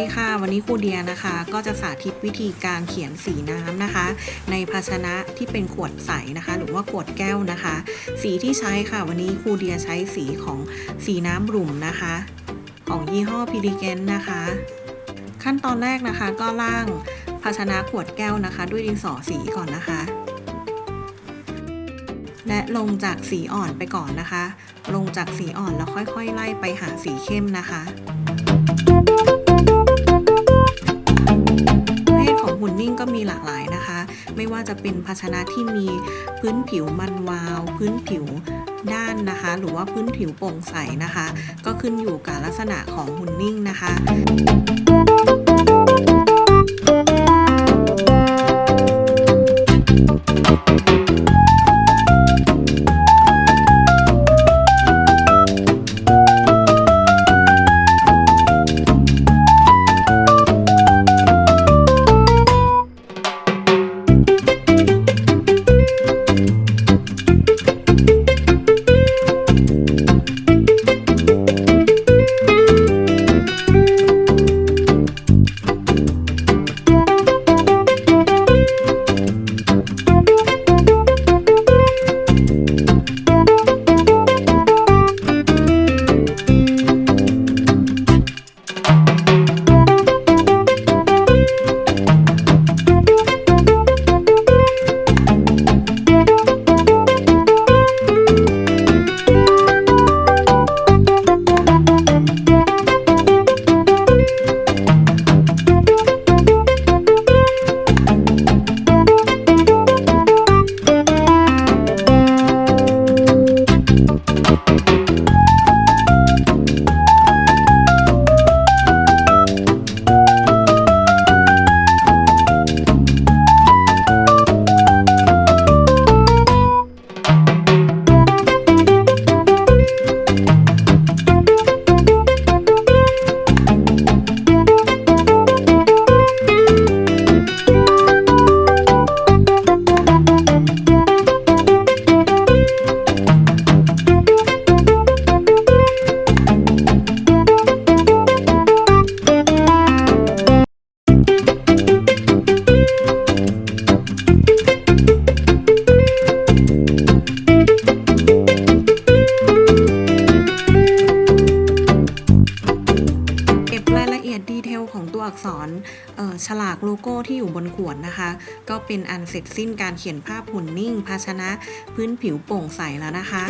ดีค่ะ วันนี้ครูเดียนะคะ ก็จะสาธิตวิธีการเขียนสีน้ำนะคะ ในภาชนะที่เป็นขวดใสนะคะ หรือว่าขวดแก้วนะคะ สีที่ใช้ค่ะ วันนี้ครูเดียใช้สีของสีน้ำบลุ่มนะคะ ของยี่ห้อพิริเกนนะคะ ขั้นตอนแรกนะคะก็ล่างภาชนะขวดแก้วนะคะ ด้วยดินสอสีก่อนนะคะ และลงจากสีอ่อนไปก่อนนะคะ ลงจากสีอ่อนแล้วค่อยๆ ไล่ไปหาสีเข้มนะคะปร ไม่ว่าจะเป็นภาชนะที่มีพื้นผิวมันวาว พื้นผิวด้านนะคะ หรือว่าพื้นผิวโปร่งใสนะคะ ก็ขึ้นอยู่กับลักษณะของหุ่นนิ่งนะคะ อักษรฉลากโลโก้ที่อยู่บนขวดนะคะ ก็เป็นอันเสร็จสิ้นการเขียนภาพหุ่นนิ่ง ภาชนะ พื้นผิวโปร่งใสแล้วนะคะ